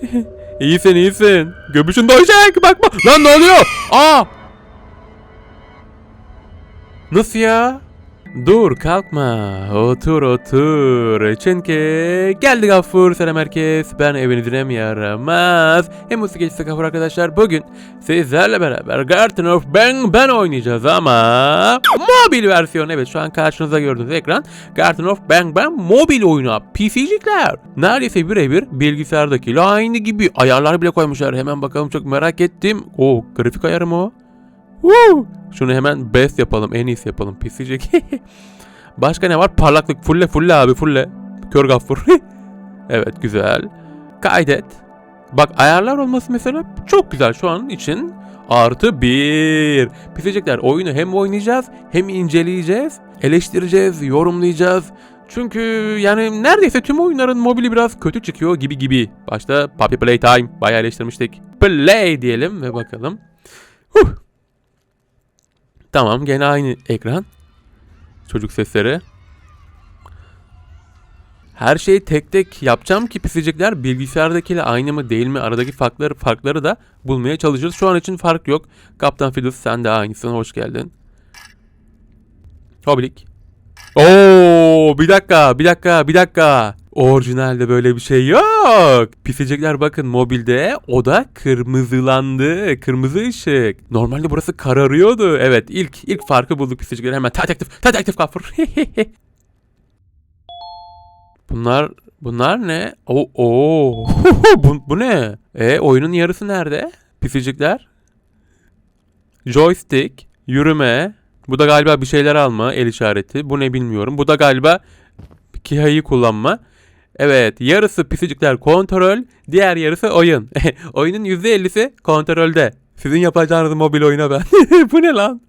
iyisin iyisin. Göbüşün doyacak bakma. Lan ne oluyor? Aa! Nasıl ya? Dur kalkma. Otur otur. Çünkü geldi Gaffur. Selam herkes. Ben evinizin hem yaramaz. Hem musik geçti Gaffur arkadaşlar. Bugün sizlerle beraber Garden of Bang Ben oynayacağız ama mobil versiyon. Evet şu an karşınızda gördüğünüz ekran Garden of Bang Bang mobil oyunu. PC'cikler. Neredeyse birebir bilgisayardakiyle aynı gibi. Ayarlar bile koymuşlar. Hemen bakalım çok merak ettim. O grafik ayarı mı o? Woo! Şunu hemen best yapalım. En iyisi yapalım. Pisicik. Başka ne var? Parlaklık. Fulle fulle abi fulle. Kör gaffur. evet güzel. Kaydet. Bak ayarlar olması mesela çok güzel şu an için. Artı bir. Pisicikler oyunu hem oynayacağız hem inceleyeceğiz. Eleştireceğiz, yorumlayacağız. Çünkü yani neredeyse tüm oyunların mobili biraz kötü çıkıyor gibi gibi. Başta Puppy Playtime bayağı eleştirmiştik. Play diyelim ve bakalım. Huh. Tamam gene aynı ekran. Çocuk sesleri. Her şeyi tek tek yapacağım ki pisicikler bilgisayardakiyle aynı mı değil mi aradaki farkları farkları da bulmaya çalışırız. Şu an için fark yok. Kaptan Fiddles sen de aynısın hoş geldin. Hoblik. Oo bir dakika bir dakika bir dakika. Orijinalde böyle bir şey yok. Pisicikler bakın mobilde o da kırmızılandı. Kırmızı ışık. Normalde burası kararıyordu. Evet ilk ilk farkı bulduk pisicikler. Hemen detektif detektif kafur. bunlar bunlar ne? Oo, oo. bu, bu ne? E oyunun yarısı nerede? Pisicikler. Joystick, yürüme. Bu da galiba bir şeyler alma, el işareti. Bu ne bilmiyorum. Bu da galiba Kiha'yı kullanma. Evet yarısı pisicikler kontrol diğer yarısı oyun. Oyunun %50'si kontrolde. Sizin yapacağınız mobil oyuna ben. Bu ne lan?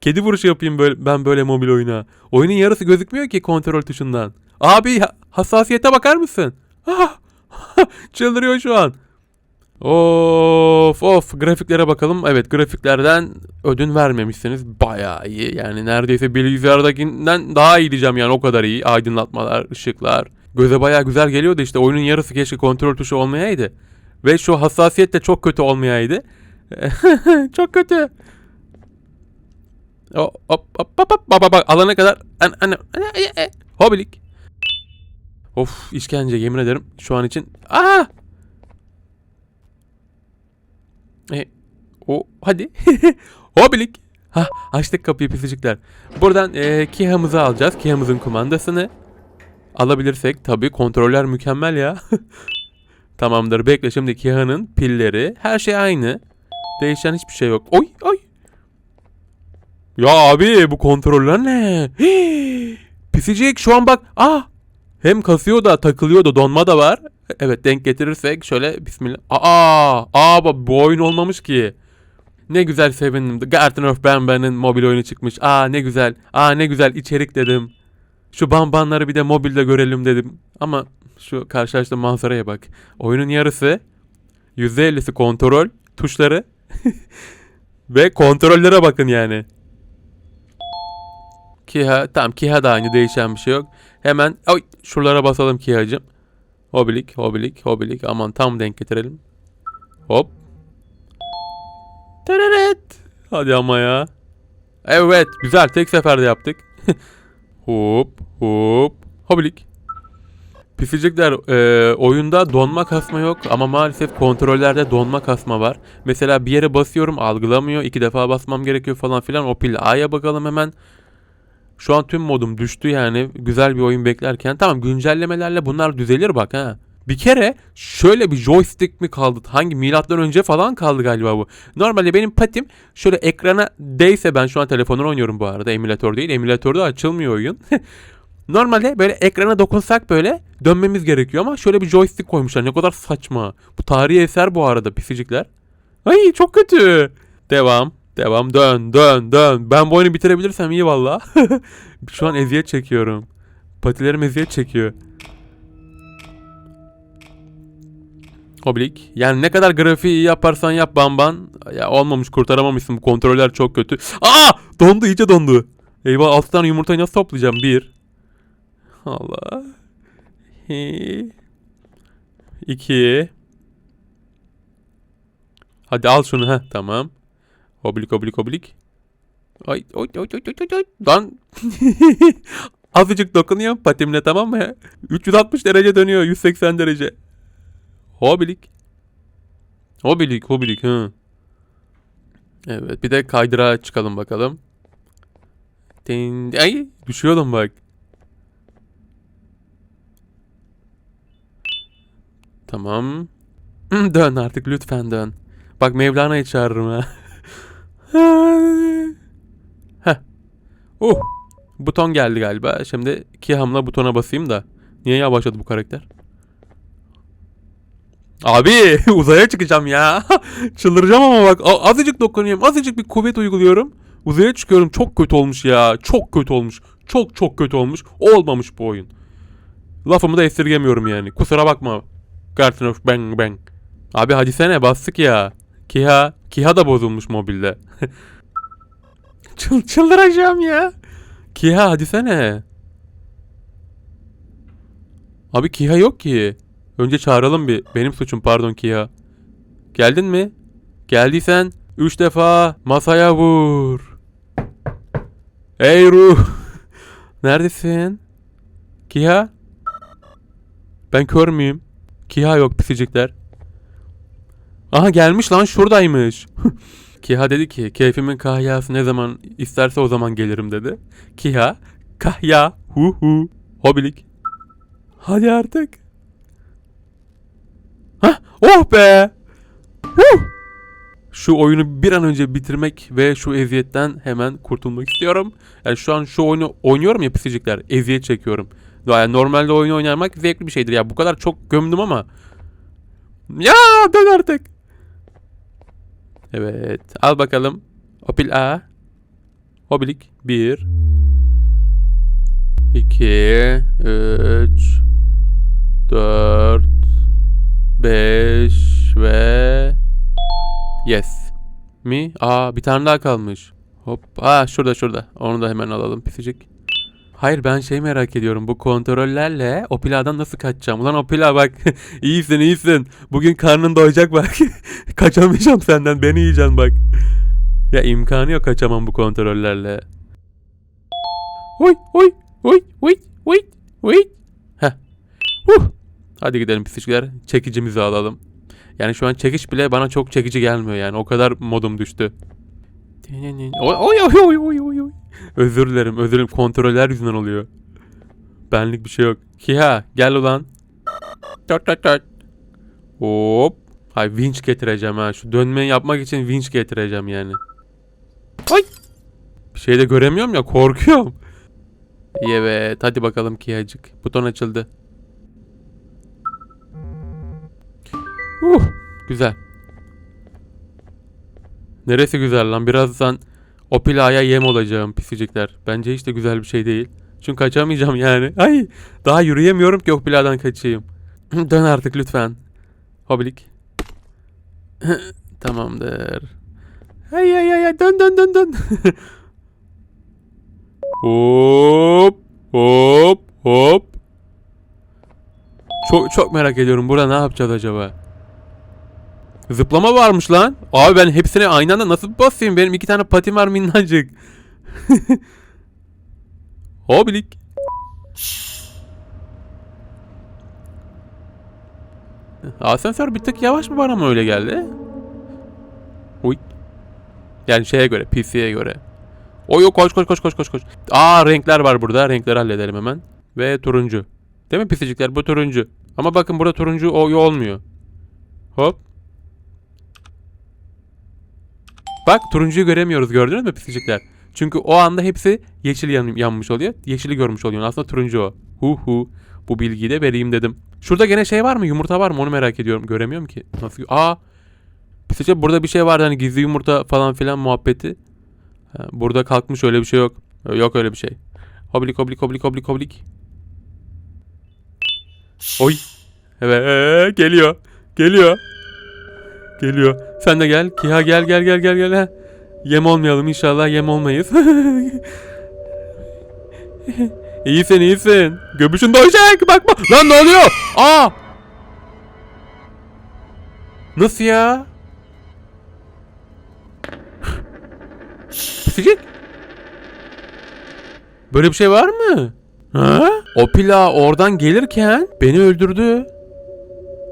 Kedi vuruşu yapayım böyle, ben böyle mobil oyuna. Oyunun yarısı gözükmüyor ki kontrol tuşundan. Abi ha- hassasiyete bakar mısın? Çıldırıyor şu an. Of of grafiklere bakalım. Evet grafiklerden ödün vermemişsiniz. Bayağı iyi. Yani neredeyse bilgisayardakinden daha iyi diyeceğim yani o kadar iyi. Aydınlatmalar, ışıklar. Göze bayağı güzel geliyordu işte. Oyunun yarısı keşke kontrol tuşu olmayaydı. Ve şu hassasiyet de çok kötü olmayaydı. çok kötü. Hop hop hop hop bak bak alana kadar an, an, an, hobilik. Of işkence yemin ederim şu an için. Aa! E, o hadi. Hobilik. Ha açtık kapıyı pisicikler. Buradan e, Kiha'mızı alacağız. Kiha'mızın kumandasını. Alabilirsek tabii kontroller mükemmel ya. Tamamdır bekle şimdi Kiha'nın pilleri. Her şey aynı. Değişen hiçbir şey yok. Oy oy. Ya abi bu kontroller ne? Hii! Pisicik şu an bak. Ah. Hem kasıyor da takılıyor da donma da var. Evet denk getirirsek şöyle bismillah. Aa, aa bu oyun olmamış ki. Ne güzel sevindim. The Garden of Banban'ın mobil oyunu çıkmış. Aa ne güzel. Aa ne güzel içerik dedim. Şu bambanları bir de mobilde görelim dedim. Ama şu karşılaştığım manzaraya bak. Oyunun yarısı %50'si kontrol tuşları ve kontrollere bakın yani. Kiha tamam Kiha da aynı değişen bir şey yok. Hemen oy şuralara basalım Kiha'cım. Hobilik, hobilik, hobilik. Aman tam denk getirelim. Hop. Tereret. Hadi ama ya. Evet, güzel. Tek seferde yaptık. hop, hop. Hobilik. Pisicikler, e, oyunda donma kasma yok ama maalesef kontrollerde donma kasma var. Mesela bir yere basıyorum algılamıyor. iki defa basmam gerekiyor falan filan. O pil A'ya bakalım hemen. Şu an tüm modum düştü yani güzel bir oyun beklerken. Tamam güncellemelerle bunlar düzelir bak ha. Bir kere şöyle bir joystick mi kaldı? Hangi milattan önce falan kaldı galiba bu. Normalde benim patim şöyle ekrana değse ben şu an telefondan oynuyorum bu arada. Emülatör değil. Emülatörde açılmıyor oyun. Normalde böyle ekrana dokunsak böyle dönmemiz gerekiyor ama şöyle bir joystick koymuşlar. Ne kadar saçma. Bu tarihi eser bu arada pisicikler. Ay çok kötü. Devam. Devam. Dön dön dön. Ben bu oyunu bitirebilirsem iyi valla. Şu an eziyet çekiyorum. Patilerim eziyet çekiyor. Oblik. Yani ne kadar grafiği yaparsan yap bamban. Ya olmamış kurtaramamışsın. Bu kontroller çok kötü. Aa! Dondu iyice dondu. Eyvah 6 tane yumurtayı nasıl toplayacağım? Bir. Allah. Hi. İki. Hadi al şunu ha tamam. Oblik oblik oblik. Ay oy oy oy oy oy. Lan. Azıcık dokunuyorum patimle tamam mı? 360 derece dönüyor 180 derece. Hobilik. Hobilik hobilik hı. Evet bir de kaydırağa çıkalım bakalım. Din, ay düşüyordum bak. Tamam. Dön artık lütfen dön. Bak Mevlana'yı çağırırım ha. Heh. Uh. Buton geldi galiba. Şimdi iki hamla butona basayım da. Niye yavaşladı bu karakter? Abi uzaya çıkacağım ya. Çıldıracağım ama bak azıcık dokunuyorum. Azıcık bir kuvvet uyguluyorum. Uzaya çıkıyorum. Çok kötü olmuş ya. Çok kötü olmuş. Çok çok kötü olmuş. Olmamış bu oyun. Lafımı da esirgemiyorum yani. Kusura bakma. Garden of Bang Bang. Abi hadi sene bastık ya. Kiha. Kiha da bozulmuş mobilde. Çıl çıldıracağım ya. Kiha hadi sene. Abi Kiha yok ki. Önce çağıralım bir. Benim suçum pardon Kiha. Geldin mi? Geldiysen üç defa masaya vur. Ey ruh. Neredesin? Kiha? Ben kör müyüm? Kiha yok pisicikler. Aha gelmiş lan şuradaymış. Kiha dedi ki keyfimin kahyası ne zaman isterse o zaman gelirim dedi. Kiha kahya hu hu hobilik. Hadi artık. Hah oh be. Huh. Şu oyunu bir an önce bitirmek ve şu eziyetten hemen kurtulmak istiyorum. Yani şu an şu oyunu oynuyorum ya pisicikler. Eziyet çekiyorum. Yani normalde oyunu oynamak zevkli bir şeydir. Ya bu kadar çok gömdüm ama. Ya dön artık. Evet. Al bakalım. Opil A. Hobilik. 1 2 3 4 5 ve Yes. Mi? Aa bir tane daha kalmış. Hop. Aa şurada şurada. Onu da hemen alalım pisicik. Hayır ben şey merak ediyorum. Bu kontrollerle o piladan nasıl kaçacağım? Ulan o pila bak. iyisin iyisin. Bugün karnın doyacak bak. Kaçamayacağım senden. Beni yiyeceksin bak. Ya imkanı yok kaçamam bu kontrollerle. Oy oy oy oy oy oy. Heh. Huh. Hadi gidelim pislikler. Çekicimizi alalım. Yani şu an çekiş bile bana çok çekici gelmiyor yani. O kadar modum düştü. Oy oy oy oy oy oy. Özür dilerim, özür dilerim. Kontroller yüzünden oluyor. Benlik bir şey yok. Kiha, gel ulan. Dört dört dört. Hop. Hay vinç getireceğim ha. Şu dönmeyi yapmak için vinç getireceğim yani. Ay. Bir şey de göremiyorum ya, korkuyorum. Evet, hadi bakalım Kihacık. Buton açıldı. Uh, güzel. Neresi güzel lan? Birazdan o pilaya yem olacağım pisicikler. Bence hiç de güzel bir şey değil. Çünkü kaçamayacağım yani. Ay daha yürüyemiyorum ki o piladan kaçayım. Dön artık lütfen. Hobilik. Tamamdır. Ay ay ay dön dön dön dön. hop hop hop. Çok çok merak ediyorum burada ne yapacağız acaba? Zıplama varmış lan. Abi ben hepsine aynı anda nasıl basayım? Benim iki tane patim var minnacık. Hobilik. Asansör bir tık yavaş mı bana mı öyle geldi? Uy. Yani şeye göre, PC'ye göre. Oy yo koş koş koş koş koş koş. Aa renkler var burada. Renkleri halledelim hemen. Ve turuncu. Değil mi pisicikler? Bu turuncu. Ama bakın burada turuncu o olmuyor. Hop. Bak turuncuyu göremiyoruz gördünüz mü pisicikler? Çünkü o anda hepsi yeşil yan- yanmış oluyor. Yeşili görmüş oluyor. Aslında turuncu o. Hu hu. Bu bilgiyi de vereyim dedim. Şurada gene şey var mı? Yumurta var mı? Onu merak ediyorum. Göremiyorum ki. Nasıl? Aa. Pisicikler burada bir şey vardı hani gizli yumurta falan filan muhabbeti. Ha, burada kalkmış öyle bir şey yok. Yok öyle bir şey. Hoblik hoblik hoblik hoblik hoblik. Oy. Evet geliyor. Geliyor. Geliyor. Sen de gel. Kiha gel gel gel gel gel. Heh. Yem olmayalım inşallah yem olmayız. iyisin iyisin. Göbüşün doyacak bakma. Lan ne oluyor? Aa! Nasıl ya? Pisicik. Böyle bir şey var mı? Ha? O pila oradan gelirken beni öldürdü.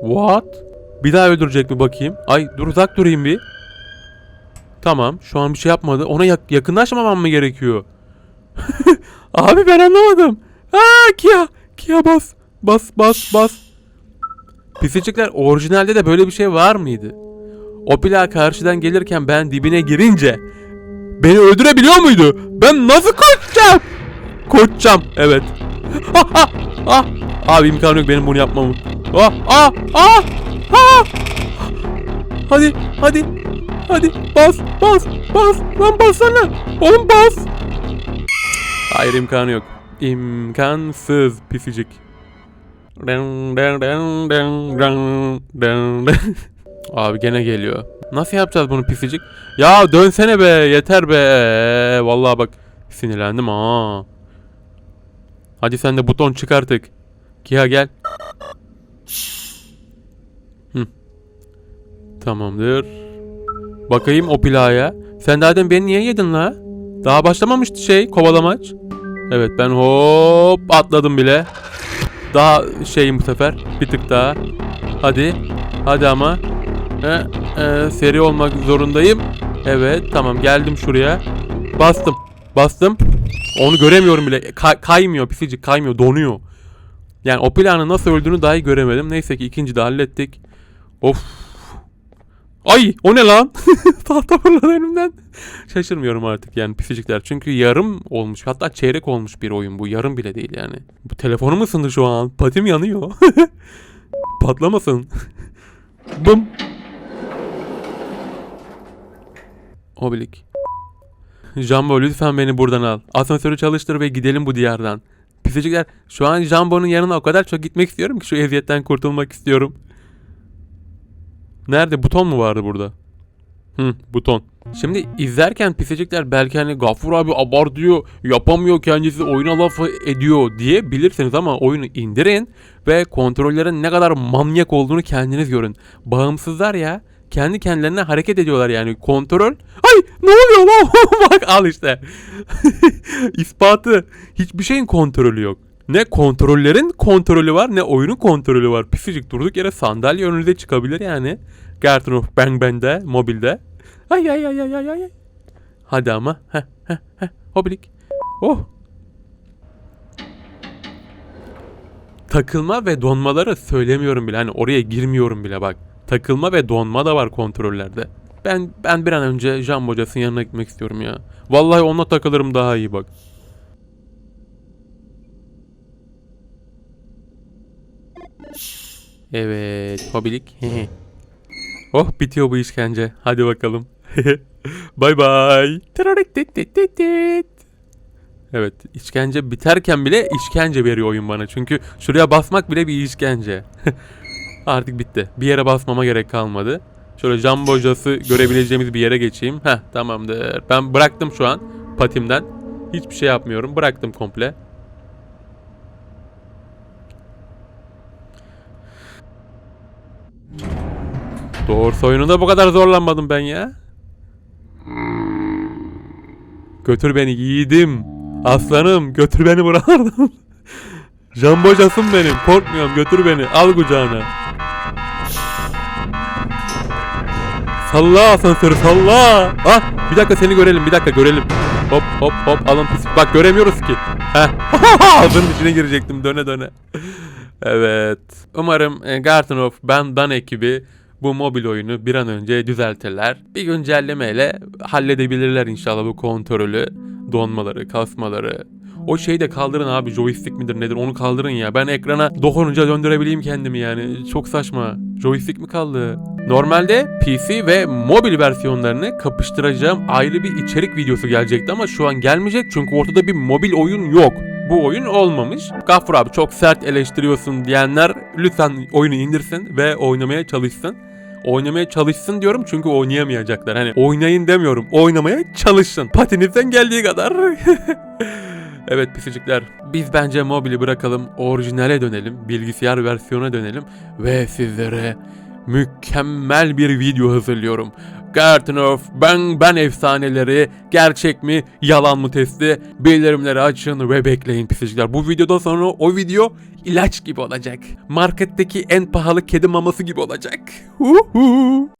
What? Bir daha öldürecek mi bakayım? Ay dur uzak durayım bir. Tamam şu an bir şey yapmadı. Ona yak- yakınlaşmamam mı gerekiyor? Abi ben anlamadım. Aa Kia. Kia bas. Bas bas bas. Pisicikler orijinalde de böyle bir şey var mıydı? O pila karşıdan gelirken ben dibine girince beni öldürebiliyor muydu? Ben nasıl koşacağım? Koşacağım. Evet. Ah, ah, ah. Abi imkanı yok benim bunu yapmamın. Ah, ah, ah, ah. Hadi, hadi, hadi bas, bas, bas. Lan bassana. Oğlum bas. Hayır imkanı yok. İmkansız pisicik. Abi gene geliyor. Nasıl yapacağız bunu pisicik? Ya dönsene be yeter be. Vallahi bak sinirlendim ha. Hadi sen de buton çıkartık. Kia gel. Hı. Tamamdır. Bakayım o playa. Sen zaten beni niye yedin la? Daha başlamamıştı şey kovalamaç. Evet ben hop atladım bile. Daha şeyim bu sefer. Bir tık daha. Hadi. Hadi ama. He, e, seri olmak zorundayım. Evet tamam geldim şuraya. Bastım. Bastım. Onu göremiyorum bile. Kay- kaymıyor pisicik kaymıyor donuyor. Yani o planı nasıl öldüğünü dahi göremedim. Neyse ki ikinci de hallettik. Of. Ay o ne lan? Tahta fırladı önümden. Şaşırmıyorum artık yani pisicikler. Çünkü yarım olmuş. Hatta çeyrek olmuş bir oyun bu. Yarım bile değil yani. Bu telefonum ısındı şu an. Patim yanıyor. Patlamasın. Bım. Oblik. Jumbo lütfen beni buradan al. Asansörü çalıştır ve gidelim bu diyardan. Pisicikler şu an Jumbo'nun yanına o kadar çok gitmek istiyorum ki şu eziyetten kurtulmak istiyorum. Nerede? Buton mu vardı burada? Hı, buton. Şimdi izlerken pisicikler belki hani Gafur abi abartıyor, yapamıyor kendisi oyuna laf ediyor diye bilirsiniz ama oyunu indirin ve kontrollerin ne kadar manyak olduğunu kendiniz görün. Bağımsızlar ya kendi kendilerine hareket ediyorlar yani kontrol. Ay ne oluyor lan? Bak al işte. İspatı. Hiçbir şeyin kontrolü yok. Ne kontrollerin kontrolü var ne oyunun kontrolü var. Pisicik durduk yere sandalye önünüze çıkabilir yani. Garden of Bang Bang'de, mobilde. Ay ay ay ay ay ay. Hadi ama. Heh heh heh. Hobilik. Oh. Takılma ve donmaları söylemiyorum bile. Hani oraya girmiyorum bile bak. Takılma ve donma da var kontrollerde. Ben ben bir an önce Jam hocasının yanına gitmek istiyorum ya. Vallahi onunla takılırım daha iyi bak. Evet, hobilik. oh bitiyor bu işkence. Hadi bakalım. Bay bay. Evet, işkence biterken bile işkence veriyor oyun bana. Çünkü şuraya basmak bile bir işkence. Artık bitti. Bir yere basmama gerek kalmadı. Şöyle jumbo hocası görebileceğimiz bir yere geçeyim. Heh tamamdır. Ben bıraktım şu an patimden. Hiçbir şey yapmıyorum. Bıraktım komple. Doğru oyununda bu kadar zorlanmadım ben ya. Götür beni yiğidim. Aslanım götür beni buralardan. Jambocasım benim. Korkmuyorum götür beni. Al kucağına. Salla asansörü salla. Ah bir dakika seni görelim bir dakika görelim. Hop hop hop alın pis. Bak göremiyoruz ki. Heh. Ağzının içine girecektim döne döne. evet. Umarım e, Garden of Bandan ekibi bu mobil oyunu bir an önce düzeltirler. Bir güncellemeyle halledebilirler inşallah bu kontrolü, donmaları, kasmaları. O şeyi de kaldırın abi joystick midir nedir onu kaldırın ya. Ben ekrana dokununca döndürebileyim kendimi yani. Çok saçma. Joystick mi kaldı? Normalde PC ve mobil versiyonlarını kapıştıracağım ayrı bir içerik videosu gelecekti ama şu an gelmeyecek çünkü ortada bir mobil oyun yok. Bu oyun olmamış. Gaffur abi çok sert eleştiriyorsun diyenler lütfen oyunu indirsin ve oynamaya çalışsın. Oynamaya çalışsın diyorum çünkü oynayamayacaklar. Hani oynayın demiyorum. Oynamaya çalışsın. Patinizden geldiği kadar. evet pisicikler. Biz bence mobili bırakalım. Orijinale dönelim. Bilgisayar versiyona dönelim. Ve sizlere mükemmel bir video hazırlıyorum. Garden of Ben Ben efsaneleri gerçek mi yalan mı testi bildirimleri açın ve bekleyin pisicikler. Bu videodan sonra o video ilaç gibi olacak. Marketteki en pahalı kedi maması gibi olacak. Huhu.